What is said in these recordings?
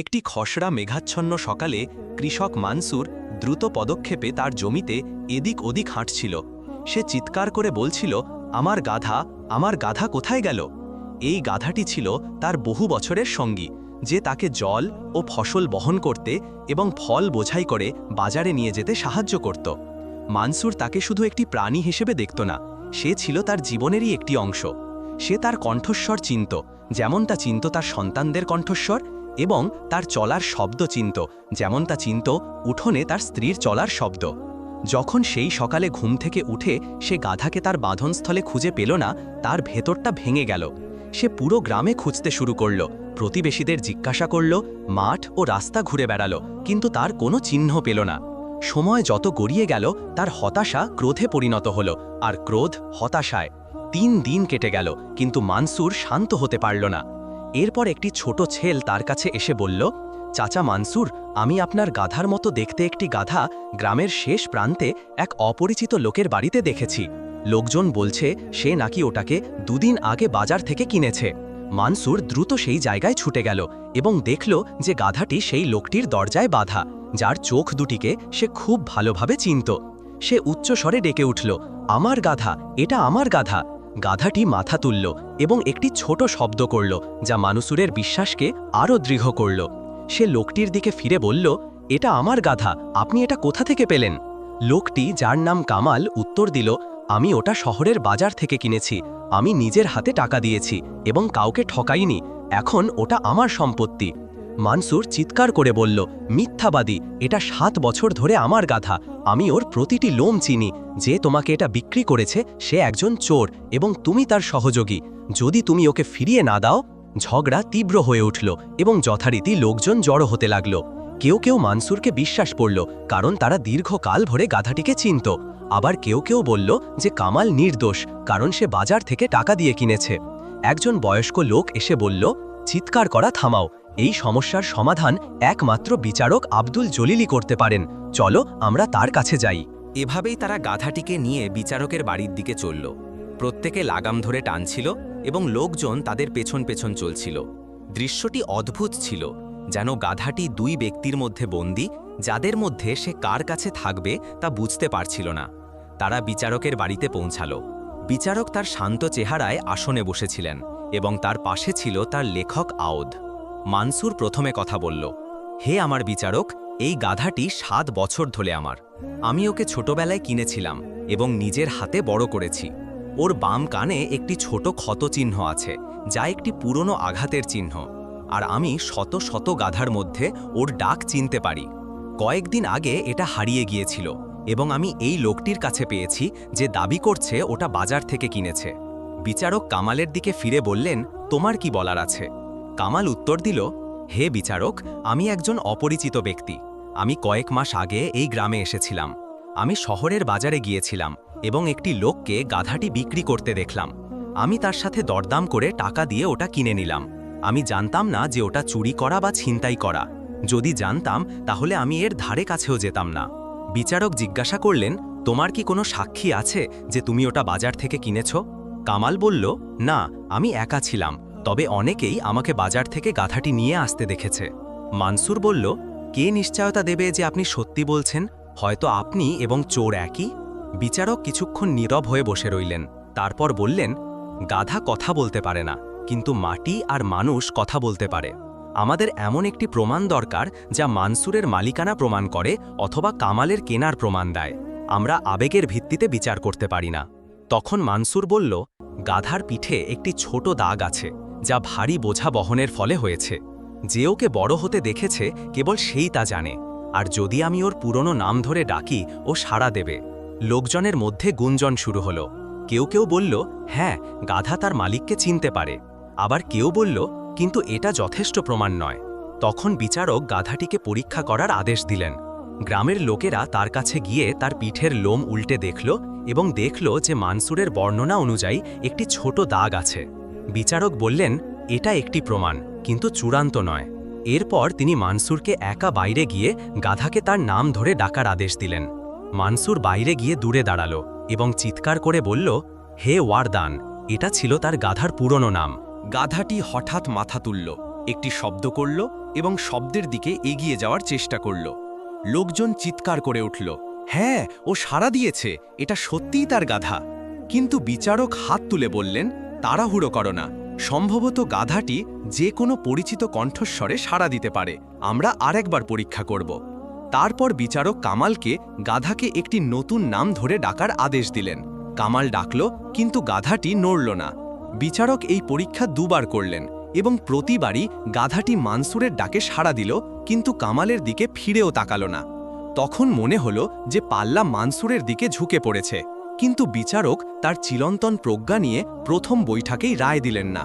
একটি খসড়া মেঘাচ্ছন্ন সকালে কৃষক মানসুর দ্রুত পদক্ষেপে তার জমিতে এদিক ওদিক হাঁটছিল। সে চিৎকার করে বলছিল, আমার গাধা আমার গাধা কোথায় গেল? এই গাধাটি ছিল তার বহু বছরের সঙ্গী, যে তাকে জল ও ফসল বহন করতে এবং ফল বোঝাই করে বাজারে নিয়ে যেতে সাহায্য করত। মানসুর তাকে শুধু একটি প্রাণী হিসেবে দেখত না, সে ছিল তার জীবনেরই একটি অংশ। সে তার কণ্ঠস্বর চিনত যেমন তা চিনত তার সন্তানদের কণ্ঠস্বর এবং তার চলার শব্দ চিনত, যেমন তা চিনত উঠোনে তার স্ত্রীর চলার শব্দ। যখন সেই সকালে ঘুম থেকে উঠে সে গাধাকে তার বাঁধনস্থলে খুঁজে পেল না, তার ভেতরটা ভেঙে গেল। সে পুরো গ্রামে খুঁজতে শুরু করল, প্রতিবেশীদের জিজ্ঞাসা করল, মাঠ ও রাস্তা ঘুরে বেড়ালো, কিন্তু তার কোনো চিহ্ন পেল না। সময় যত গড়িয়ে গেল, তার হতাশা ক্রোধে পরিণত হল, আর ক্রোধ হতাশায়। তিন দিন কেটে গেল, কিন্তু মানসুর শান্ত হতে পারল না। এরপর একটি ছোট ছেল তার কাছে এসে বলল, চাচা মানসুর, আমি আপনার গাধার মতো দেখতে একটি গাধা গ্রামের শেষ প্রান্তে এক অপরিচিত লোকের বাড়িতে দেখেছি। লোকজন বলছে, সে নাকি ওটাকে দুদিন আগে বাজার থেকে কিনেছে। মানসুর দ্রুত সেই জায়গায় ছুটে গেল এবং দেখল যে গাধাটি সেই লোকটির দরজায় বাধা, যার চোখ দুটিকে সে খুব ভালোভাবে চিনত। সে উচ্চস্বরে ডেকে উঠল, আমার গাধা, এটা আমার গাধা। গাধাটি মাথা তুলল এবং একটি ছোট শব্দ করল, যা মানুষুরের বিশ্বাসকে আরও দৃঢ় করল। সে লোকটির দিকে ফিরে বলল, এটা আমার গাধা, আপনি এটা কোথা থেকে পেলেন? লোকটি, যার নাম কামাল, উত্তর দিল, আমি ওটা শহরের বাজার থেকে কিনেছি, আমি নিজের হাতে টাকা দিয়েছি এবং কাউকে ঠকাইনি, এখন ওটা আমার সম্পত্তি। মানসুর চিৎকার করে বলল, মিথ্যাবাদী, এটা সাত বছর ধরে আমার গাধা আমি ওর প্রতিটি লোম চিনি। যে তোমাকে এটা বিক্রি করেছে, সে একজন চোর এবং তুমি তার সহযোগী। যদি তুমি ওকে ফিরিয়ে না দাও, ঝগড়া তীব্র হয়ে উঠল এবং যথারীতি লোকজন জড়ো হতে লাগল। কেউ কেউ মানসুরকে বিশ্বাস পড়ল কারণ তারা দীর্ঘকাল ভরে গাধাটিকে চিনত। আবার কেউ কেউ বলল যে কামাল নির্দোষ, কারণ সে বাজার থেকে টাকা দিয়ে কিনেছে। একজন বয়স্ক লোক এসে বলল, চিৎকার করা থামাও। এই সমস্যার সমাধান একমাত্র বিচারক আব্দুল জলিলি করতে পারেন। চলো, আমরা তার কাছে যাই। এভাবেই তারা গাধাটিকে নিয়ে বিচারকের বাড়ির দিকে চলল। প্রত্যেকে লাগাম ধরে টানছিল এবং লোকজন তাদের পেছন পেছন চলছিল। দৃশ্যটি অদ্ভুত ছিল, যেন গাধাটি দুই ব্যক্তির মধ্যে বন্দি, যাদের মধ্যে সে কার কাছে থাকবে তা বুঝতে পারছিল না। তারা বিচারকের বাড়িতে পৌঁছাল। বিচারক তার শান্ত চেহারায় আসনে বসেছিলেন এবং তার পাশে ছিল তার লেখক আওদ। মানসুর প্রথমে কথা বলল, হে আমার বিচারক, এই গাধাটি সাত বছর ধরে আমার। আমি ওকে ছোটবেলায় কিনেছিলাম এবং নিজের হাতে বড় করেছি। ওর বাম কানে একটি ছোট ক্ষত চিহ্ন আছে, যা একটি পুরনো আঘাতের চিহ্ন। আর আমি শত শত গাধার মধ্যে ওর ডাক চিনতে পারি। কয়েকদিন আগে এটা হারিয়ে গিয়েছিল এবং আমি এই লোকটির কাছে পেয়েছি যে দাবি করছে ওটা বাজার থেকে কিনেছে। বিচারক কামালের দিকে ফিরে বললেন, তোমার কি বলার আছে? কামাল উত্তর দিল, হে বিচারক, আমি একজন অপরিচিত ব্যক্তি। আমি কয়েক মাস আগে এই গ্রামে এসেছিলাম। আমি শহরের বাজারে গিয়েছিলাম এবং একটি লোককে গাধাটি বিক্রি করতে দেখলাম। আমি তার সাথে দরদাম করে টাকা দিয়ে ওটা কিনে নিলাম। আমি জানতাম না যে ওটা চুরি করা বা ছিনতাই করা। যদি জানতাম, তাহলে আমি এর ধারে কাছেও যেতাম না। বিচারক জিজ্ঞাসা করলেন, তোমার কি কোনো সাক্ষী আছে যে তুমি ওটা বাজার থেকে কিনেছ? কামাল বলল, না, আমি একা ছিলাম। তবে অনেকেই আমাকে বাজার থেকে গাধাটি নিয়ে আসতে দেখেছে। মানসুর বলল, কে নিশ্চয়তা দেবে যে আপনি সত্যি বলছেন? হয়তো আপনি এবং চোর একই? বিচারক কিছুক্ষণ নীরব হয়ে বসে রইলেন। তারপর বললেন, গাধা কথা বলতে পারে না, কিন্তু মাটি আর মানুষ কথা বলতে পারে। আমাদের এমন একটি প্রমাণ দরকার যা মানসুরের মালিকানা প্রমাণ করে অথবা কামালের কেনার প্রমাণ দেয়। আমরা আবেগের ভিত্তিতে বিচার করতে পারি না। তখন মানসুর বলল, গাধার পিঠে একটি ছোট দাগ আছে। যা ভারী বোঝা বহনের ফলে হয়েছে। যে ওকে বড় হতে দেখেছে, কেবল সেই তা জানে। আর যদি আমি ওর পুরনো নাম ধরে ডাকি, ও সাড়া দেবে। লোকজনের মধ্যে গুঞ্জন শুরু হলো। কেউ কেউ বলল হ্যাঁ গাধা তার মালিককে চিনতে পারে। আবার কেউ বলল, কিন্তু এটা যথেষ্ট প্রমাণ নয়। তখন বিচারক গাধাটিকে পরীক্ষা করার আদেশ দিলেন। গ্রামের লোকেরা তার কাছে গিয়ে তার পিঠের লোম উল্টে দেখল এবং দেখল যে মানসুরের বর্ণনা অনুযায়ী একটি ছোট দাগ আছে। বিচারক বললেন, এটা একটি প্রমাণ, কিন্তু চূড়ান্ত নয়। এরপর তিনি মানসুরকে একা বাইরে গিয়ে গাধাকে তার নাম ধরে ডাকার আদেশ দিলেন। মানসুর বাইরে গিয়ে দূরে দাঁড়াল এবং চিৎকার করে বলল, হে ওয়ারদান, এটা ছিল তার গাধার পুরনো নাম। গাধাটি হঠাৎ মাথা তুলল, একটি শব্দ করল এবং শব্দের দিকে এগিয়ে যাওয়ার চেষ্টা করল। লোকজন চিৎকার করে উঠল হ্যাঁ ও সাড়া দিয়েছে, এটা সত্যিই তার গাধা। কিন্তু বিচারক হাত তুলে বললেন তাড়াহুড়ো করো না। সম্ভবত গাধাটি যে কোনো পরিচিত কণ্ঠস্বরে সাড়া দিতে পারে। আমরা আরেকবার পরীক্ষা করব। তারপর বিচারক কামালকে গাধাকে একটি নতুন নাম ধরে ডাকার আদেশ দিলেন। কামাল ডাকল, কিন্তু গাধাটি নড়ল না। বিচারক এই পরীক্ষা দুবার করলেন এবং প্রতিবারই গাধাটি মানসুরের ডাকে সাড়া দিল, কিন্তু কামালের দিকে ফিরেও তাকাল না। তখন মনে হলো যে পাল্লা মানসুরের দিকে ঝুঁকে পড়েছে। কিন্তু বিচারক তার চিরন্তন প্রজ্ঞা নিয়ে প্রথম বৈঠকেই রায় দিলেন না।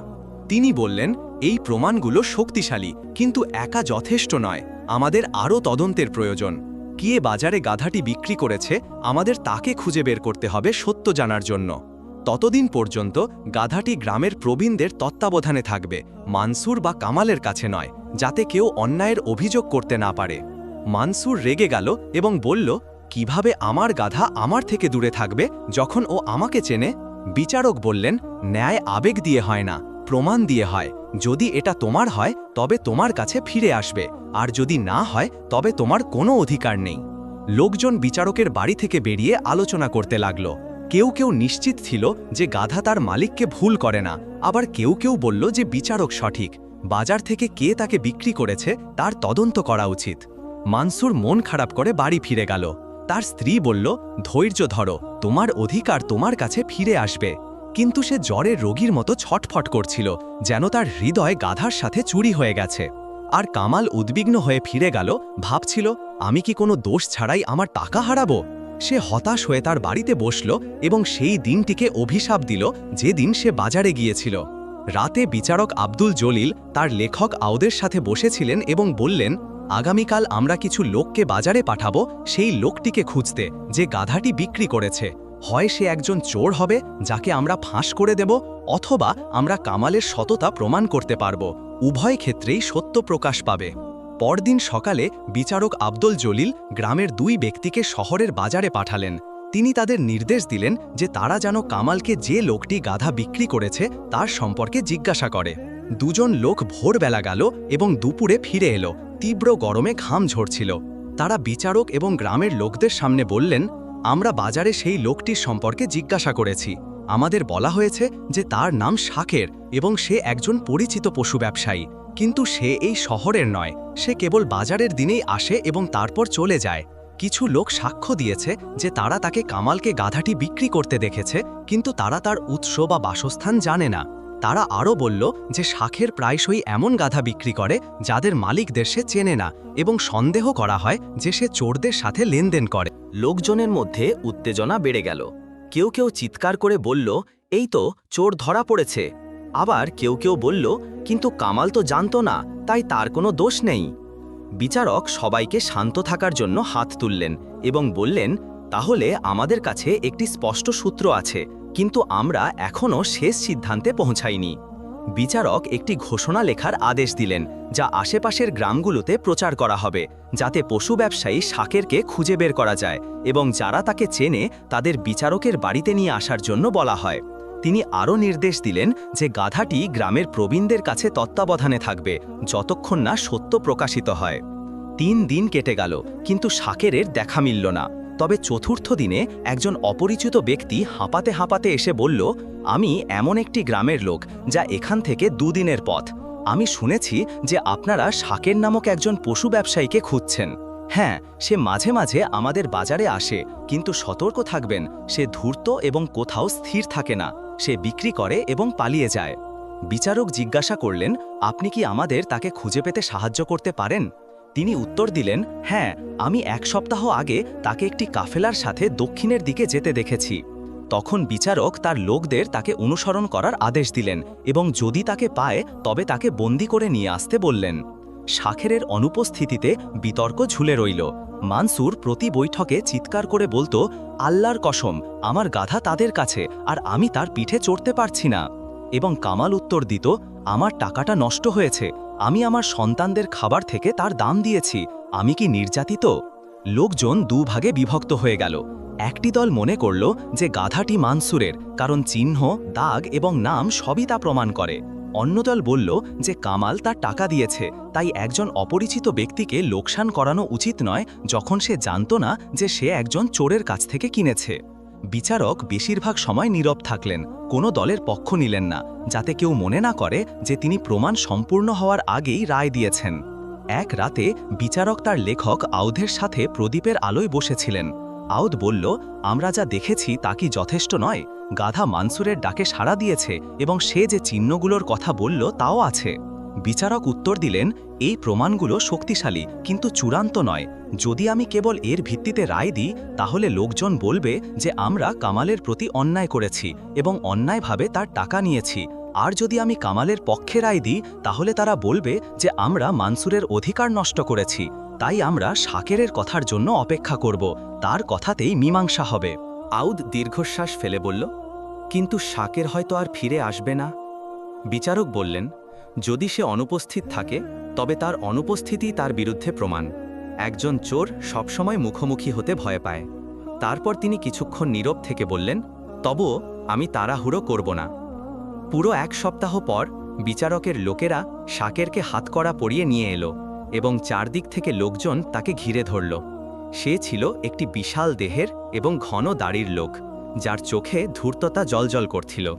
তিনি বললেন, এই প্রমাণগুলো শক্তিশালী, কিন্তু একা যথেষ্ট নয়। আমাদের আরও তদন্তের প্রয়োজন। কে বাজারে গাধাটি বিক্রি করেছে, আমাদের তাকে খুঁজে বের করতে হবে সত্য জানার জন্য। ততদিন পর্যন্ত গাধাটি গ্রামের প্রবীণদের তত্ত্বাবধানে থাকবে, মানসুর বা কামালের কাছে নয়, যাতে কেউ অন্যায়ের অভিযোগ করতে না পারে। মানসুর রেগে গেল এবং বলল কীভাবে আমার গাধা আমার থেকে দূরে থাকবে? যখন ও আমাকে চেনে, বিচারক বললেন, ন্যায় আবেগ দিয়ে হয় না, প্রমাণ দিয়ে হয়। যদি এটা তোমার হয়, তবে তোমার কাছে ফিরে আসবে। আর যদি না হয়, তবে তোমার কোনো অধিকার নেই। লোকজন বিচারকের বাড়ি থেকে বেরিয়ে আলোচনা করতে লাগল। কেউ কেউ নিশ্চিত ছিল যে গাধা তার মালিককে ভুল করে না। আবার কেউ কেউ বলল যে বিচারক সঠিক। বাজার থেকে কে তাকে বিক্রি করেছে, তার তদন্ত করা উচিত। মানসুর মন খারাপ করে বাড়ি ফিরে গেল। তার স্ত্রী বলল, ধৈর্য ধরো, তোমার অধিকার তোমার কাছে ফিরে আসবে। কিন্তু সে জ্বরের রোগীর মতো ছটফট করছিল, যেন তার হৃদয় গাধার সাথে চুরি হয়ে গেছে। আর কামাল উদ্বিগ্ন হয়ে ফিরে গেল, ভাবছিল, আমি কি কোনো দোষ ছাড়াই আমার টাকা হারাবো? সে হতাশ হয়ে তার বাড়িতে বসল এবং সেই দিনটিকে অভিশাপ দিল, যেদিন সে বাজারে গিয়েছিল। রাতে বিচারক আব্দুল জলিল তার লেখক আউদের সাথে বসেছিলেন এবং বললেন আগামীকাল আমরা কিছু লোককে বাজারে পাঠাবো, সেই লোকটিকে খুঁজতে, যে গাধাটি বিক্রি করেছে। হয় সে একজন চোর হবে, যাকে আমরা ফাঁস করে দেব, অথবা আমরা কামালের সততা প্রমাণ করতে পারব। উভয় ক্ষেত্রেই সত্য প্রকাশ পাবে। পরদিন সকালে বিচারক আব্দুল জলিল গ্রামের দুই ব্যক্তিকে শহরের বাজারে পাঠালেন। তিনি তাদের নির্দেশ দিলেন যে তারা যেন কামালকে যে লোকটি গাধা বিক্রি করেছে, তার সম্পর্কে জিজ্ঞাসা করে। দুজন লোক ভোরবেলা গেল এবং দুপুরে ফিরে এলো। তীব্র গরমে ঘাম ঝরছিল। তারা বিচারক এবং গ্রামের লোকদের সামনে বললেন, আমরা বাজারে সেই লোকটির সম্পর্কে জিজ্ঞাসা করেছি। আমাদের বলা হয়েছে যে তার নাম শাকের এবং সে একজন পরিচিত পশু ব্যবসায়ী। কিন্তু সে এই শহরের নয়। সে কেবল বাজারের দিনেই আসে এবং তারপর চলে যায়। কিছু লোক সাক্ষ্য দিয়েছে যে তারা তাকে কামালকে গাধাটি বিক্রি করতে দেখেছে, কিন্তু তারা তার উৎস বা বাসস্থান জানে না। তারা আরও বলল যে শাখের প্রায়শই এমন গাধা বিক্রি করে যাদের মালিকদের সে চেনে না এবং সন্দেহ করা হয় যে সে চোরদের সাথে লেনদেন করে। লোকজনের মধ্যে উত্তেজনা বেড়ে গেল। কেউ কেউ চিৎকার করে বলল, এই তো, চোর ধরা পড়েছে। আবার কেউ কেউ বলল, কিন্তু কামাল তো জানত না, তাই তার কোনো দোষ নেই। বিচারক সবাইকে শান্ত থাকার জন্য হাত তুললেন এবং বললেন, তাহলে আমাদের কাছে একটি স্পষ্ট সূত্র আছে কিন্তু আমরা এখনও শেষ সিদ্ধান্তে পৌঁছাইনি। বিচারক একটি ঘোষণা লেখার আদেশ দিলেন, যা আশেপাশের গ্রামগুলোতে প্রচার করা হবে, যাতে পশু ব্যবসায়ী শাকেরকে খুঁজে বের করা যায় এবং যারা তাকে চেনে তাদের বিচারকের বাড়িতে নিয়ে আসার জন্য বলা হয়। তিনি আরও নির্দেশ দিলেন যে গাধাটি গ্রামের প্রবীণদের কাছে তত্ত্বাবধানে থাকবে, যতক্ষণ না সত্য প্রকাশিত হয়। তিন দিন কেটে গেল, কিন্তু শাকেরের দেখা মিলল না। তবে চতুর্থ দিনে একজন অপরিচিত ব্যক্তি হাঁপাতে হাঁপাতে এসে বলল, আমি এমন একটি গ্রামের লোক যা এখান থেকে দুদিনের পথ। আমি শুনেছি যে আপনারা শাকের নামক একজন পশু ব্যবসায়ীকে খুঁজছেন। হ্যাঁ সে মাঝে মাঝে আমাদের বাজারে আসে, কিন্তু সতর্ক থাকবেন, সে ধূর্ত এবং কোথাও স্থির থাকে না, সে বিক্রি করে এবং পালিয়ে যায়। বিচারক জিজ্ঞাসা করলেন, আপনি কি আমাদের তাকে খুঁজে পেতে সাহায্য করতে পারেন? তিনি উত্তর দিলেন হ্যাঁ আমি এক সপ্তাহ আগে তাকে একটি কাফেলার সাথে দক্ষিণের দিকে যেতে দেখেছি। তখন বিচারক তার লোকদের তাকে অনুসরণ করার আদেশ দিলেন এবং যদি তাকে পায়, তবে তাকে বন্দি করে নিয়ে আসতে বললেন। শাখেরের অনুপস্থিতিতে বিতর্ক ঝুলে রইল। মানসুর প্রতি বৈঠকে চিৎকার করে বলতো, আল্লাহর কসম, আমার গাধা তাদের কাছে, আর আমি তার পিঠে চড়তে পারছি না। এবং কামাল উত্তর দিত, আমার টাকাটা নষ্ট হয়েছে আমি আমার সন্তানদের খাবার থেকে তার দাম দিয়েছি। আমি কি নির্যাতিত? লোকজন দুভাগে বিভক্ত হয়ে গেল। একটি দল মনে করল যে গাধাটি মানসুরের, কারণ চিহ্ন, দাগ এবং নাম সবই তা প্রমাণ করে। অন্য দল বলল যে কামাল তার টাকা দিয়েছে, তাই একজন অপরিচিত ব্যক্তিকে লোকসান করানো উচিত নয় যখন সে জানত না যে সে একজন চোরের কাছ থেকে কিনেছে। বিচারক বেশিরভাগ সময় নীরব থাকলেন, কোনো দলের পক্ষ নিলেন না, যাতে কেউ মনে না করে যে তিনি প্রমাণ সম্পূর্ণ হওয়ার আগেই রায় দিয়েছেন। এক রাতে বিচারক তার লেখক আউধের সাথে প্রদীপের আলোয় বসেছিলেন। আউদ বলল, আমরা যা দেখেছি তা কি যথেষ্ট নয়। গাধা মানসুরের ডাকে সাড়া দিয়েছে এবং সে যে চিহ্নগুলোর কথা বলল তাও আছে। বিচারক উত্তর দিলেন, এই প্রমাণগুলো শক্তিশালী, কিন্তু চূড়ান্ত নয়। যদি আমি কেবল এর ভিত্তিতে রায় দিই, তাহলে লোকজন বলবে যে আমরা কামালের প্রতি অন্যায় করেছি এবং অন্যায়ভাবে তার টাকা নিয়েছি। আর যদি আমি কামালের পক্ষে রায় দিই, তাহলে তারা বলবে যে আমরা মানসুরের অধিকার নষ্ট করেছি। তাই আমরা শাকেরের কথার জন্য অপেক্ষা করব। তার কথাতেই মীমাংসা হবে। আউদ দীর্ঘশ্বাস ফেলে বলল, কিন্তু শাকের হয়তো আর ফিরে আসবে না? বিচারক বললেন যদি সে অনুপস্থিত থাকে, তবে তার অনুপস্থিতি তার বিরুদ্ধে প্রমাণ। একজন চোর সবসময় মুখোমুখি হতে ভয় পায়। তারপর তিনি কিছুক্ষণ নীরব থেকে বললেন, তবুও আমি তাড়াহুড়ো করব না। পুরো এক সপ্তাহ পর, বিচারকের লোকেরা শাকেরকে হাতকড়া পরিয়ে নিয়ে এলো এবং চারদিক থেকে লোকজন তাকে ঘিরে ধরল। সে ছিল একটি বিশাল দেহের এবং ঘন দাড়ির লোক, যার চোখে ধূর্ততা জলজল করছিল।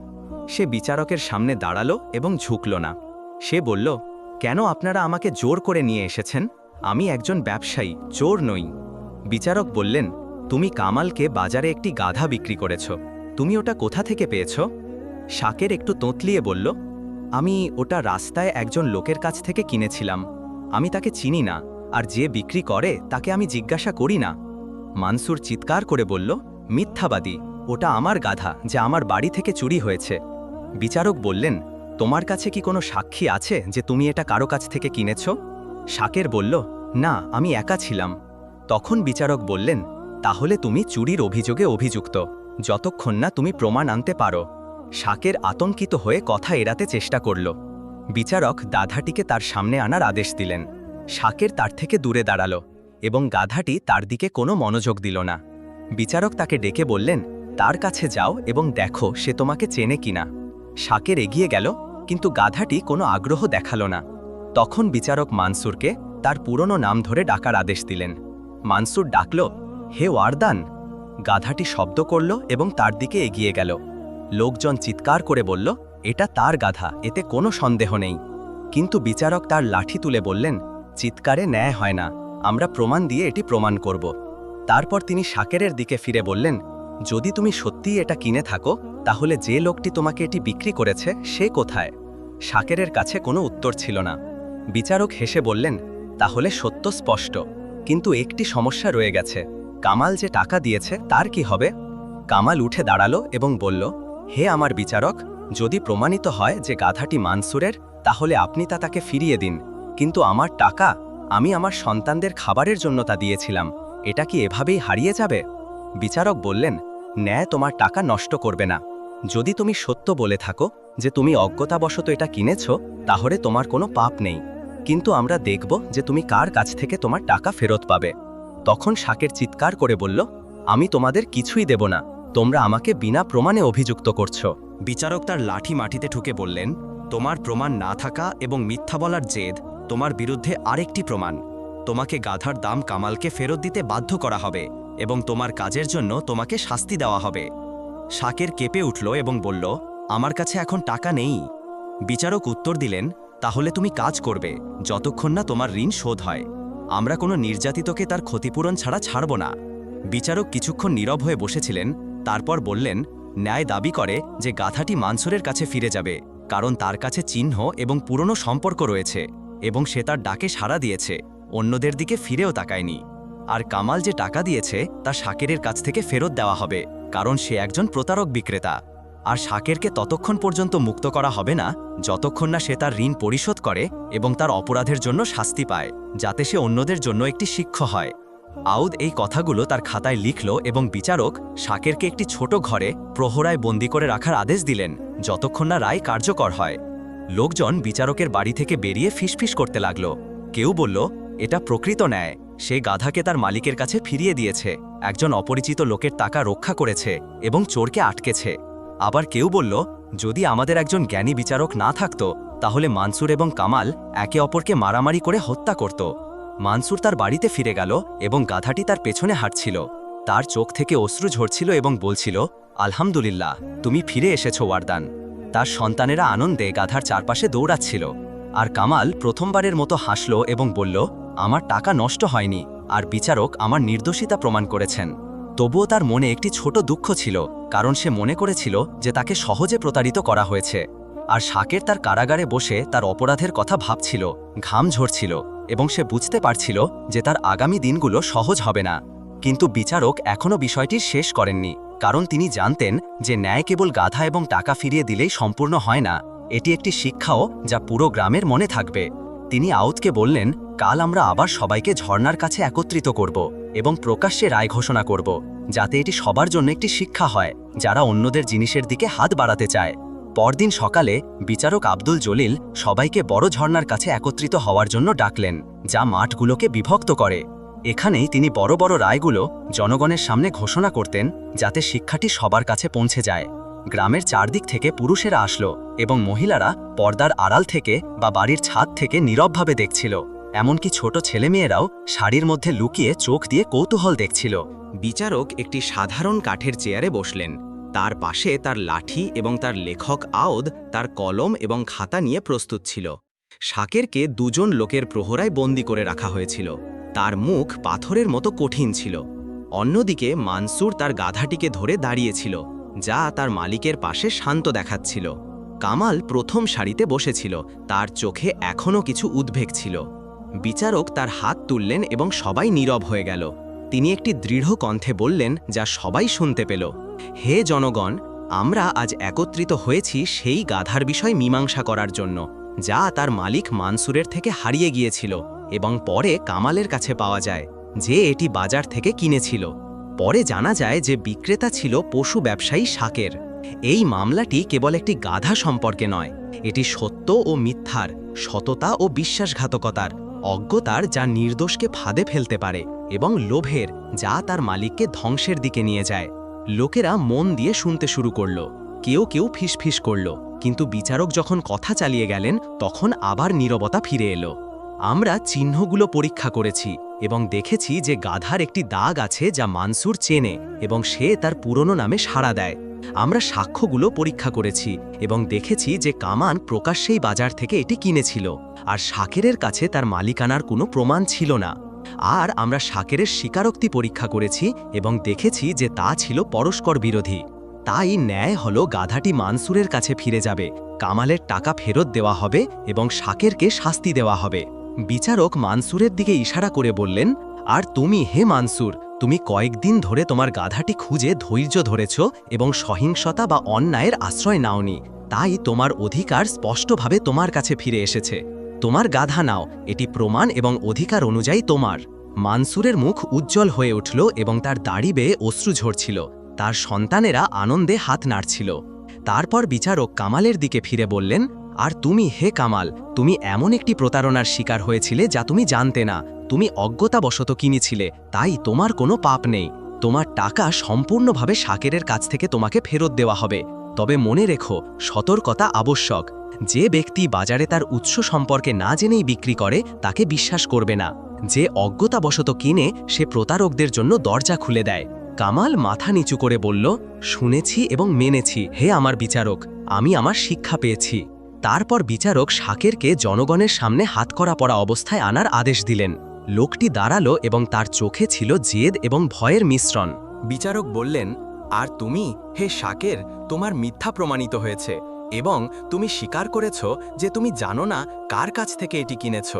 সে বিচারকের সামনে দাঁড়াল এবং ঝুঁকল না। সে বলল, কেন আপনারা আমাকে জোর করে নিয়ে এসেছেন? আমি একজন ব্যবসায়ী, চোর নই। বিচারক বললেন, তুমি কামালকে বাজারে একটি গাধা বিক্রি করেছ। তুমি ওটা কোথা থেকে পেয়েছ? শাকের একটু তোঁতলিয়ে বলল, আমি ওটা রাস্তায় একজন লোকের কাছ থেকে কিনেছিলাম। আমি তাকে চিনি না, আর যে বিক্রি করে তাকে আমি জিজ্ঞাসা করি না। মানসুর চিৎকার করে বলল, মিথ্যাবাদী, ওটা আমার গাধা, যা আমার বাড়ি থেকে চুরি হয়েছে। বিচারক বললেন তোমার কাছে কি কোনো সাক্ষী আছে যে তুমি এটা কারও কাছ থেকে কিনেছ? শাকের বলল, না, আমি একা ছিলাম। তখন বিচারক বললেন, তাহলে তুমি চুরির অভিযোগে অভিযুক্ত। যতক্ষণ না তুমি প্রমাণ আনতে পারো। শাকের আতঙ্কিত হয়ে কথা এড়াতে চেষ্টা করল। বিচারক দাধাটিকে তার সামনে আনার আদেশ দিলেন। শাকের তার থেকে দূরে দাঁড়াল এবং গাধাটি তার দিকে কোনো মনোযোগ দিল না। বিচারক তাকে ডেকে বললেন, তার কাছে যাও এবং দেখো সে তোমাকে চেনে কিনা। শাকের এগিয়ে গেল কিন্তু গাধাটি কোনো আগ্রহ দেখাল না। তখন বিচারক মানসুরকে তার পুরনো নাম ধরে ডাকার আদেশ দিলেন। মানসুর ডাকল, হে ওয়ারদান! গাধাটি শব্দ করল এবং তার দিকে এগিয়ে গেল। লোকজন চিৎকার করে বলল, এটা তার গাধা, এতে কোনো সন্দেহ নেই। কিন্তু বিচারক তার লাঠি তুলে বললেন, চিৎকারে ন্যায় হয় না, আমরা প্রমাণ দিয়ে এটি প্রমাণ করব। তারপর তিনি শাকেরের দিকে ফিরে বললেন যদি তুমি সত্যিই এটা কিনে থাকো, তাহলে যে লোকটি তোমাকে এটি বিক্রি করেছে, সে কোথায়? শাকেরের কাছে কোনো উত্তর ছিল না। বিচারক হেসে বললেন, তাহলে সত্য স্পষ্ট। কিন্তু একটি সমস্যা রয়ে গেছে। কামাল যে টাকা দিয়েছে, তার কি হবে? কামাল উঠে দাঁড়াল এবং বলল, হে আমার বিচারক, যদি প্রমাণিত হয় যে গাধাটি মানসুরের, তাহলে আপনি তা তাকে ফিরিয়ে দিন। কিন্তু আমার টাকা, আমি আমার সন্তানদের খাবারের জন্য তা দিয়েছিলাম। এটা কি এভাবেই হারিয়ে যাবে? বিচারক বললেন, ন্যায় তোমার টাকা নষ্ট করবে না। যদি তুমি সত্য বলে থাকো যে তুমি অজ্ঞতাবশত এটা কিনেছ, তাহলে তোমার কোনো পাপ নেই। কিন্তু আমরা দেখব যে তুমি কার কাছ থেকে তোমার টাকা ফেরত পাবে। তখন শাকের চিৎকার করে বলল, আমি তোমাদের কিছুই দেব না। তোমরা আমাকে বিনা প্রমাণে অভিযুক্ত করছ। বিচারক তার লাঠি মাটিতে ঠুকে বললেন, তোমার প্রমাণ না থাকা এবং মিথ্যা বলার জেদ তোমার বিরুদ্ধে আরেকটি প্রমাণ। তোমাকে গাধার দাম কামালকে ফেরত দিতে বাধ্য করা হবে। এবং তোমার কাজের জন্য তোমাকে শাস্তি দেওয়া হবে। শাকের কেঁপে উঠল এবং বলল, আমার কাছে এখন টাকা নেই। বিচারক উত্তর দিলেন, তাহলে তুমি কাজ করবে, যতক্ষণ না তোমার ঋণ শোধ হয়। আমরা কোনো নির্যাতিতকে তার ক্ষতিপূরণ ছাড়া ছাড়ব না। বিচারক কিছুক্ষণ নীরব হয়ে বসেছিলেন, তারপর বললেন, ন্যায় দাবি করে যে গাথাটি মানসুরের কাছে ফিরে যাবে, কারণ তার কাছে চিহ্ন এবং পুরনো সম্পর্ক রয়েছে এবং সে তার ডাকে সাড়া দিয়েছে, অন্যদের দিকে ফিরেও তাকায়নি। আর কামাল যে টাকা দিয়েছে তা শাকেরের কাছ থেকে ফেরত দেওয়া হবে, কারণ সে একজন প্রতারক বিক্রেতা। আর শাকেরকে ততক্ষণ পর্যন্ত মুক্ত করা হবে না, যতক্ষণ না সে তার ঋণ পরিশোধ করে এবং তার অপরাধের জন্য শাস্তি পায়, যাতে সে অন্যদের জন্য একটি শিক্ষ হয়। আউদ এই কথাগুলো তার খাতায় লিখল এবং বিচারক শাকেরকে একটি ছোট ঘরে প্রহরায় বন্দি করে রাখার আদেশ দিলেন, যতক্ষণ না রায় কার্যকর হয়। লোকজন বিচারকের বাড়ি থেকে বেরিয়ে ফিসফিস করতে লাগল। কেউ বলল, এটা প্রকৃত ন্যায়। সে গাধাকে তার মালিকের কাছে ফিরিয়ে দিয়েছে। একজন অপরিচিত লোকের টাকা রক্ষা করেছে এবং চোরকে আটকেছে। আবার কেউ বলল, যদি আমাদের একজন জ্ঞানী বিচারক না থাকত, তাহলে মানসুর এবং কামাল একে অপরকে মারামারি করে হত্যা করত। মানসুর তার বাড়িতে ফিরে গেল এবং গাধাটি তার পেছনে হাঁটছিল। তার চোখ থেকে অশ্রু ঝরছিল এবং বলছিল, আলহামদুলিল্লাহ, তুমি ফিরে এসেছ, ওয়ারদান। তার সন্তানেরা আনন্দে গাধার চারপাশে দৌড়াচ্ছিল। আর কামাল প্রথমবারের মতো হাসল এবং বলল আমার টাকা নষ্ট হয়নি, আর বিচারক আমার নির্দোষিতা প্রমাণ করেছেন। তবুও তার মনে একটি ছোট দুঃখ ছিল, কারণ সে মনে করেছিল যে তাকে সহজে প্রতারিত করা হয়েছে। আর শাকের তার কারাগারে বসে তার অপরাধের কথা ভাবছিল, ঘাম ঝরছিল, এবং সে বুঝতে পারছিল যে তার আগামী দিনগুলো সহজ হবে না। কিন্তু বিচারক এখনও বিষয়টি শেষ করেননি, কারণ তিনি জানতেন যে ন্যায় কেবল গাধা এবং টাকা ফিরিয়ে দিলেই সম্পূর্ণ হয় না, এটি একটি শিক্ষাও যা পুরো গ্রামের মনে থাকবে। তিনি আউতকে বললেন কাল আমরা আবার সবাইকে ঝর্নার কাছে একত্রিত করব এবং প্রকাশ্যে রায় ঘোষণা করব, যাতে এটি সবার জন্য একটি শিক্ষা হয়, যারা অন্যদের জিনিসের দিকে হাত বাড়াতে চায়। পরদিন সকালে বিচারক আব্দুল জলিল সবাইকে বড় ঝর্নার কাছে একত্রিত হওয়ার জন্য ডাকলেন, যা মাঠগুলোকে বিভক্ত করে। এখানেই তিনি বড় বড় রায়গুলো জনগণের সামনে ঘোষণা করতেন, যাতে শিক্ষাটি সবার কাছে পৌঁছে যায়। গ্রামের চারদিক থেকে পুরুষেরা আসলো এবং মহিলারা পর্দার আড়াল থেকে বা বাড়ির ছাদ থেকে নীরবভাবে দেখছিল। এমনকি ছোট ছেলেমেয়েরাও শাড়ির মধ্যে লুকিয়ে চোখ দিয়ে কৌতূহল দেখছিল। বিচারক একটি সাধারণ কাঠের চেয়ারে বসলেন। তার পাশে তার লাঠি এবং তার লেখক আওদ তার কলম এবং খাতা নিয়ে প্রস্তুত ছিল। শাকেরকে দুজন লোকের প্রহরায় বন্দি করে রাখা হয়েছিল। তার মুখ পাথরের মতো কঠিন ছিল। অন্যদিকে মানসুর তার গাধাটিকে ধরে দাঁড়িয়েছিল, যা তার মালিকের পাশে শান্ত দেখাচ্ছিল। কামাল প্রথম সারিতে বসেছিল, তার চোখে এখনও কিছু উদ্বেগ ছিল। বিচারক তার হাত তুললেন এবং সবাই নীরব হয়ে গেল। তিনি একটি দৃঢ় কণ্ঠে বললেন, যা সবাই শুনতে পেল। হে জনগণ, আমরা আজ একত্রিত হয়েছি সেই গাধার বিষয় মীমাংসা করার জন্য, যা তার মালিক মানসুরের থেকে হারিয়ে গিয়েছিল এবং পরে কামালের কাছে পাওয়া যায়, যে এটি বাজার থেকে কিনেছিল। পরে জানা যায় যে বিক্রেতা ছিল পশু ব্যবসায়ী শাকের। এই মামলাটি কেবল একটি গাধা সম্পর্কে নয়, এটি সত্য ও মিথ্যার, সততা ও বিশ্বাসঘাতকতার। অজ্ঞতার যা নির্দোষকে ফাঁদে ফেলতে পারে এবং লোভের যা তার মালিককে ধ্বংসের দিকে নিয়ে যায়। লোকেরা মন দিয়ে শুনতে শুরু করল। কেউ কেউ ফিসফিস করল। কিন্তু বিচারক যখন কথা চালিয়ে গেলেন, তখন আবার নীরবতা ফিরে এলো। আমরা চিহ্নগুলো পরীক্ষা করেছি এবং দেখেছি যে গাধার একটি দাগ আছে যা মানসুর চেনে এবং সে তার পুরনো নামে সাড়া দেয়। আমরা সাক্ষ্যগুলো পরীক্ষা করেছি এবং দেখেছি যে কামান প্রকাশ্যেই বাজার থেকে এটি কিনেছিল। আর শাকেরের কাছে তার মালিকানার কোনো প্রমাণ ছিল না। আর আমরা শাকেরের স্বীকারোক্তি পরীক্ষা করেছি এবং দেখেছি যে তা ছিল পরস্পর বিরোধী। তাই ন্যায় হলো গাধাটি মানসুরের কাছে ফিরে যাবে, কামালের টাকা ফেরত দেওয়া হবে এবং শাকেরকে শাস্তি দেওয়া হবে। বিচারক মানসুরের দিকে ইশারা করে বললেন, আর তুমি হে মানসুর, তুমি কয়েকদিন ধরে তোমার গাধাটি খুঁজে ধৈর্য ধরেছ এবং সহিংসতা বা অন্যায়ের আশ্রয় নাওনি। তাই তোমার অধিকার স্পষ্টভাবে তোমার কাছে ফিরে এসেছে। তোমার গাধা নাও, এটি প্রমাণ এবং অধিকার অনুযায়ী তোমার। মানসুরের মুখ উজ্জ্বল হয়ে উঠল এবং তার দাড়ি বেয়ে অশ্রু ঝরছিল। তার সন্তানেরা আনন্দে হাত নাড়ছিল। তারপর বিচারক কামালের দিকে ফিরে বললেন, আর তুমি হে কামাল, তুমি এমন একটি প্রতারণার শিকার হয়েছিলে যা তুমি জানতে না। তুমি অজ্ঞতাবশত কিনেছিলে, তাই তোমার কোনো পাপ নেই। তোমার টাকা সম্পূর্ণভাবে শাকেরের কাছ থেকে তোমাকে ফেরত দেওয়া হবে। তবে মনে রেখো, সতর্কতা আবশ্যক। যে ব্যক্তি বাজারে তার উৎস সম্পর্কে না জেনেই বিক্রি করে, তাকে বিশ্বাস করবে না। যে অজ্ঞতাবশত কিনে, সে প্রতারকদের জন্য দরজা খুলে দেয়। কামাল মাথা নিচু করে বলল, শুনেছি এবং মেনেছি, হে আমার বিচারক, আমি আমার শিক্ষা পেয়েছি। তারপর বিচারক শাকেরকে জনগণের সামনে হাতকড়া পড়া অবস্থায় আনার আদেশ দিলেন। লোকটি দাঁড়াল এবং তার চোখে ছিল জেদ এবং ভয়ের মিশ্রণ। বিচারক বললেন, আর তুমি, হে শাকের, তোমার মিথ্যা প্রমাণিত হয়েছে। এবং তুমি স্বীকার করেছ যে তুমি জানো না কার কাছ থেকে এটি কিনেছ।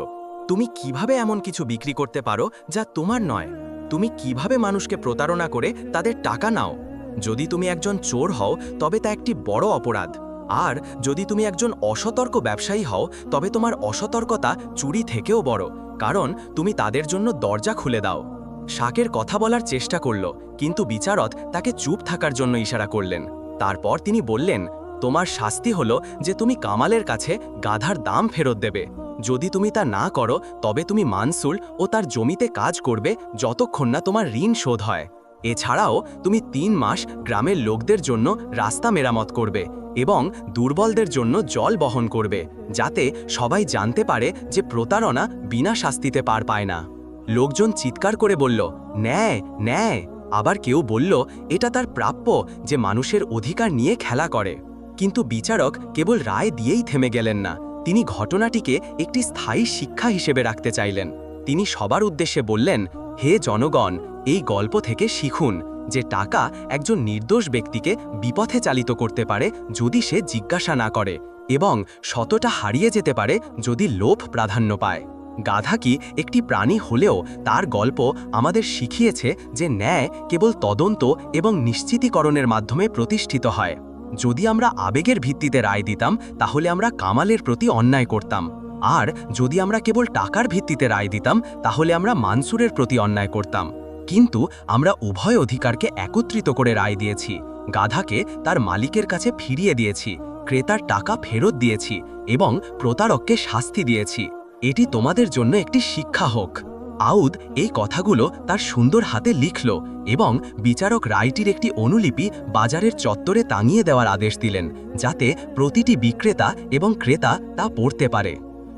তুমি কীভাবে এমন কিছু বিক্রি করতে পারো যা তোমার নয়? তুমি কীভাবে মানুষকে প্রতারণা করে তাদের টাকা নাও? যদি তুমি একজন চোর হও, তবে তা একটি বড় অপরাধ। আর যদি তুমি একজন অসতর্ক ব্যবসায়ী হও, তবে তোমার অসতর্কতা চুরি থেকেও বড়, কারণ তুমি তাদের জন্য দরজা খুলে দাও। শাকের কথা বলার চেষ্টা করল, কিন্তু বিচারত তাকে চুপ থাকার জন্য ইশারা করলেন। তারপর তিনি বললেন তোমার শাস্তি হলো যে তুমি কামালের কাছে গাধার দাম ফেরত দেবে। যদি তুমি তা না করো, তবে তুমি মানসুল ও তার জমিতে কাজ করবে যতক্ষণ না তোমার ঋণ শোধ হয়। এছাড়াও, তুমি তিন মাস গ্রামের লোকদের জন্য রাস্তা মেরামত করবে এবং দুর্বলদের জন্য জল বহন করবে, যাতে সবাই জানতে পারে যে প্রতারণা বিনা শাস্তিতে পার পায় না। লোকজন চিৎকার করে বলল, ন্যায় ন্যায়। আবার কেউ বলল, এটা তার প্রাপ্য যে মানুষের অধিকার নিয়ে খেলা করে। কিন্তু বিচারক কেবল রায় দিয়েই থেমে গেলেন না। তিনি ঘটনাটিকে একটি স্থায়ী শিক্ষা হিসেবে রাখতে চাইলেন। তিনি সবার উদ্দেশ্যে বললেন, হে জনগণ, এই গল্প থেকে শিখুন যে টাকা একজন নির্দোষ ব্যক্তিকে বিপথে চালিত করতে পারে যদি সে জিজ্ঞাসা না করে এবং শতটা হারিয়ে যেতে পারে যদি লোভ প্রাধান্য পায়। গাধা কি একটি প্রাণী হলেও তার গল্প আমাদের শিখিয়েছে যে ন্যায় কেবল তদন্ত এবং নিশ্চিতীকরণের মাধ্যমে প্রতিষ্ঠিত হয়। যদি আমরা আবেগের ভিত্তিতে রায় দিতাম, তাহলে আমরা কামালের প্রতি অন্যায় করতাম। আর যদি আমরা কেবল টাকার ভিত্তিতে রায় দিতাম, তাহলে আমরা মানসুরের প্রতি অন্যায় করতাম। কিন্তু আমরা উভয় অধিকারকে একত্রিত করে রায় দিয়েছি। গাধাকে তার মালিকের কাছে ফিরিয়ে দিয়েছি, ক্রেতার টাকা ফেরত দিয়েছি এবং প্রতারককে শাস্তি দিয়েছি। এটি তোমাদের জন্য একটি শিক্ষা হোক। আউদ এই কথাগুলো তার সুন্দর হাতে লিখল এবং বিচারক রায়টির একটি অনুলিপি বাজারের চত্বরে টাঙিয়ে দেওয়ার আদেশ দিলেন, যাতে প্রতিটি বিক্রেতা এবং ক্রেতা তা পড়তে পারে।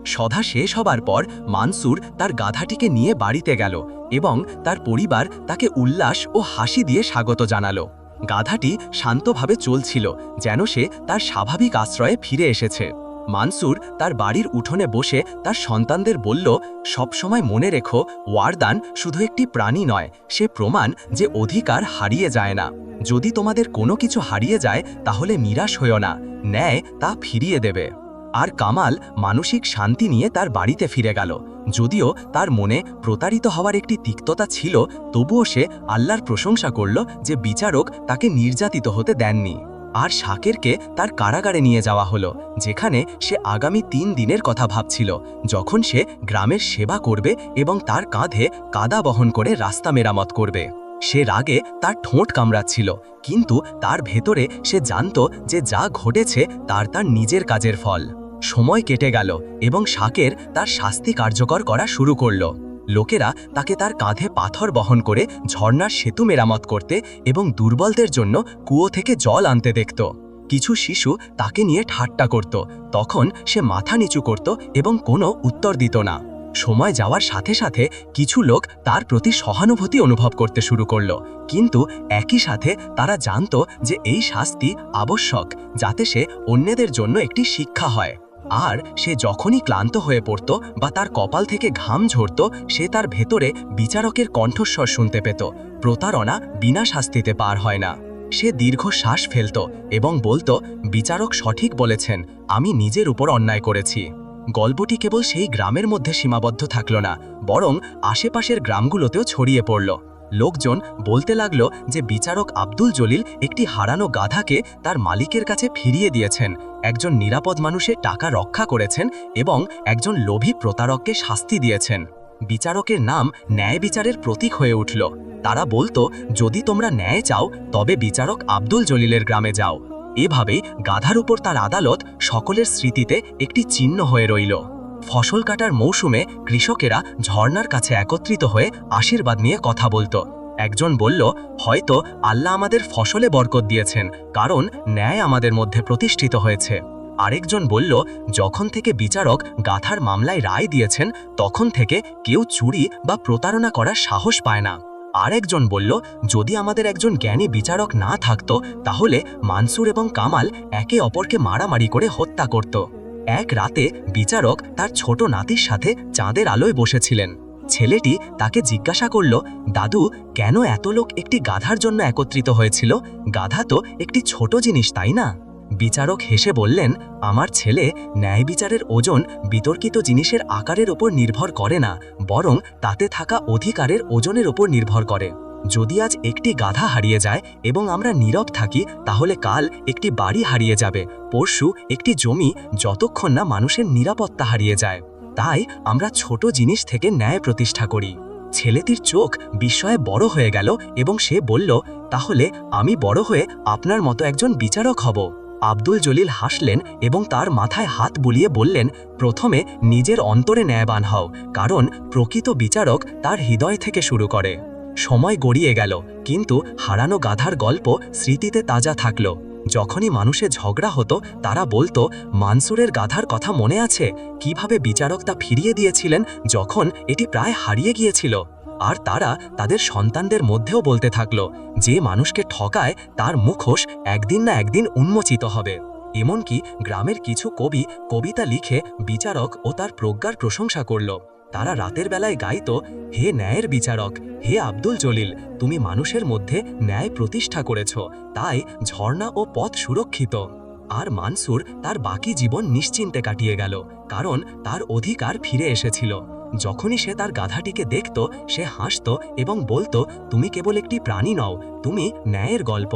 সধা শেষ হবার পর মানসুর তার গাধাটিকে নিয়ে বাড়িতে গেল এবং তার পরিবার তাকে উল্লাস ও হাসি দিয়ে স্বাগত জানালো। গাধাটি শান্তভাবে চলছিল, যেন সে তার স্বাভাবিক আশ্রয়ে ফিরে এসেছে। মানসুর তার বাড়ির উঠোনে বসে তার সন্তানদের বলল, সবসময় মনে রেখো, ওয়ারদান শুধু একটি প্রাণী নয়, সে প্রমাণ যে অধিকার হারিয়ে যায় না। যদি তোমাদের কোনো কিছু হারিয়ে যায়, তাহলে নিরাশ হইও না, ন্যায় তা ফিরিয়ে দেবে। আর কামাল মানসিক শান্তি নিয়ে তার বাড়িতে ফিরে গেল। যদিও তার মনে প্রতারিত হওয়ার একটি তিক্ততা ছিল, তবুও সে আল্লাহর প্রশংসা করল যে বিচারক তাকে নির্যাতিত হতে দেননি। আর শাকেরকে তার কারাগারে নিয়ে যাওয়া হলো, যেখানে সে আগামী তিন দিনের কথা ভাবছিল, যখন সে গ্রামের সেবা করবে এবং তার কাঁধে কাদা বহন করে রাস্তা মেরামত করবে। সে রাগে তার ঠোঁট কামড়াচ্ছিল, কিন্তু তার ভেতরে সে জানত যে যা ঘটেছে তার তার নিজের কাজের ফল। সময় কেটে গেল এবং শাকের তার শাস্তি কার্যকর করা শুরু করল। লোকেরা তাকে তার কাঁধে পাথর বহন করে ঝর্ণার সেতু মেরামত করতে এবং দুর্বলদের জন্য কুয়ো থেকে জল আনতে দেখত। কিছু শিশু তাকে নিয়ে ঠাট্টা করত। তখন সে মাথা নিচু করত এবং কোনো উত্তর দিত না। সময় যাওয়ার সাথে সাথে কিছু লোক তার প্রতি সহানুভূতি অনুভব করতে শুরু করল। কিন্তু একই সাথে তারা জানত যে এই শাস্তি আবশ্যক, যাতে সে অন্যদের জন্য একটি শিক্ষা হয়। আর সে যখনই ক্লান্ত হয়ে পড়ত বা তার কপাল থেকে ঘাম ঝরত, সে তার ভেতরে বিচারকের কণ্ঠস্বর শুনতে পেত। প্রতারণা বিনা শাস্তিতে পার হয় না। সে দীর্ঘ শ্বাস ফেলত এবং বলতো, বিচারক সঠিক বলেছেন, আমি নিজের উপর অন্যায় করেছি। গল্পটি কেবল সেই গ্রামের মধ্যে সীমাবদ্ধ থাকল না, বরং আশেপাশের গ্রামগুলোতেও ছড়িয়ে পড়ল। লোকজন বলতে লাগল যে বিচারক আব্দুল জলিল একটি হারানো গাধাকে তার মালিকের কাছে ফিরিয়ে দিয়েছেন। একজন নিরাপদ মানুষের টাকা রক্ষা করেছেন এবং একজন লোভী প্রতারককে শাস্তি দিয়েছেন। বিচারকের নাম ন্যায় বিচারের প্রতীক হয়ে উঠল। তারা বলতো, যদি তোমরা ন্যায় চাও, তবে বিচারক আব্দুল জলিলের গ্রামে যাও। এভাবেই গাধার উপর তার আদালত সকলের স্মৃতিতে একটি চিহ্ন হয়ে রইল। ফসল কাটার মৌসুমে কৃষকেরা ঝর্ণার কাছে একত্রিত হয়ে আশীর্বাদ নিয়ে কথা বলতো। একজন বলল, হয়তো আল্লাহ আমাদের ফসলে বরকত দিয়েছেন, কারণ ন্যায় আমাদের মধ্যে প্রতিষ্ঠিত হয়েছে। আরেকজন বলল, যখন থেকে বিচারক গাথার মামলায় রায় দিয়েছেন, তখন থেকে কেউ চুরি বা প্রতারণা করার সাহস পায় না। আরেকজন বলল, যদি আমাদের একজন জ্ঞানী বিচারক না থাকত, তাহলে মানসুর এবং কামাল একে অপরকে মারামারি করে হত্যা করত। এক রাতে বিচারক তার ছোট নাতির সাথে চাঁদের আলোয় বসেছিলেন। ছেলেটি তাকে জিজ্ঞাসা করল, দাদু, কেন এত লোক একটি গাধার জন্য একত্রিত হয়েছিল? গাধা তো একটি ছোট জিনিস, তাই না? বিচারক হেসে বললেন, আমার ছেলে ন্যায় বিচারের ওজন বিতর্কিত জিনিসের আকারের ওপর নির্ভর করে না, বরং তাতে থাকা অধিকারের ওজনের ওপর নির্ভর করে। যদি আজ একটি গাধা হারিয়ে যায় এবং আমরা নীরব থাকি, তাহলে কাল একটি বাড়ি হারিয়ে যাবে। পরশু একটি জমি যতক্ষণ না মানুষের নিরাপত্তা হারিয়ে যায়। তাই আমরা ছোট জিনিস থেকে ন্যায় প্রতিষ্ঠা করি। ছেলেটির চোখ বিস্ময়ে বড় হয়ে গেল এবং সে বলল, তাহলে আমি বড় হয়ে আপনার মতো একজন বিচারক হব। আব্দুল জলিল হাসলেন এবং তার মাথায় হাত বুলিয়ে বললেন, প্রথমে নিজের অন্তরে ন্যায়বান হও, কারণ প্রকৃত বিচারক তার হৃদয় থেকে শুরু করে। সময় গড়িয়ে গেল, কিন্তু হারানো গাধার গল্প স্মৃতিতে তাজা থাকল। যখনই মানুষের ঝগড়া হতো, তারা বলতো, মানসুরের গাধার কথা মনে আছে? কীভাবে বিচারক তা ফিরিয়ে দিয়েছিলেন যখন এটি প্রায় হারিয়ে গিয়েছিল? আর তারা তাদের সন্তানদের মধ্যেও বলতে থাকল, যে মানুষকে ঠকায়, তার মুখোশ একদিন না একদিন উন্মোচিত হবে। এমনকি গ্রামের কিছু কবি কবিতা লিখে বিচারক ও তার প্রজ্ঞার প্রশংসা করল। তারা রাতের বেলায় গাইত, হে ন্যায়ের বিচারক, হে আব্দুল জলিল, তুমি মানুষের মধ্যে ন্যায় প্রতিষ্ঠা করেছ, তাই ঝর্ণা ও পথ সুরক্ষিত। আর মানসুর তার বাকি জীবন নিশ্চিন্তে কাটিয়ে গেল, কারণ তার অধিকার ফিরে এসেছিল। যখনই সে তার গাধাটিকে দেখত, সে হাসত এবং বলতো, তুমি কেবল একটি প্রাণী নও, তুমি ন্যায়ের গল্প।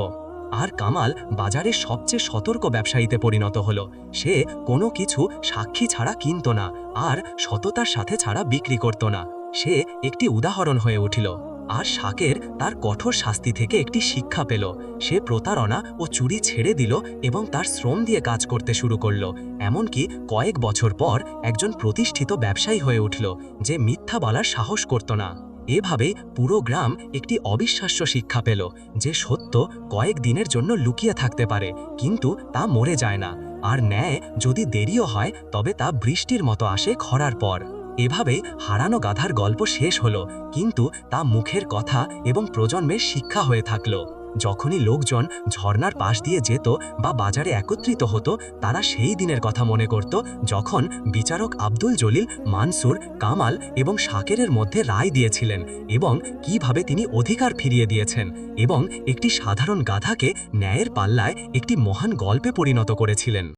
আর কামাল বাজারের সবচেয়ে সতর্ক ব্যবসায়ীতে পরিণত হলো। সে কোনো কিছু সাক্ষী ছাড়া কিনত না আর সততার সাথে ছাড়া বিক্রি করত না। সে একটি উদাহরণ হয়ে উঠিল। আর শাকের তার কঠোর শাস্তি থেকে একটি শিক্ষা পেল। সে প্রতারণা ও চুরি ছেড়ে দিল এবং তার শ্রম দিয়ে কাজ করতে শুরু করল। এমনকি কয়েক বছর পর একজন প্রতিষ্ঠিত ব্যবসায়ী হয়ে উঠল, যে মিথ্যা বলার সাহস করত না। এভাবে পুরো গ্রাম একটি অবিশ্বাস্য শিক্ষা পেল যে সত্য কয়েক দিনের জন্য লুকিয়ে থাকতে পারে, কিন্তু তা মরে যায় না। আর ন্যায় যদি দেরিও হয়, তবে তা বৃষ্টির মতো আসে খরার পর। এভাবে হারানো গাধার গল্প শেষ হলো, কিন্তু তা মুখের কথা এবং প্রজন্মের শিক্ষা হয়ে থাকল। যখনই লোকজন ঝর্নার পাশ দিয়ে যেত বা বাজারে একত্রিত হতো, তারা সেই দিনের কথা মনে করত যখন বিচারক আব্দুল জলিল, মানসুর, কামাল এবং শাকেরের মধ্যে রায় দিয়েছিলেন এবং কীভাবে তিনি অধিকার ফিরিয়ে দিয়েছেন এবং একটি সাধারণ গাধাকে ন্যায়ের পাল্লায় একটি মহান গল্পে পরিণত করেছিলেন।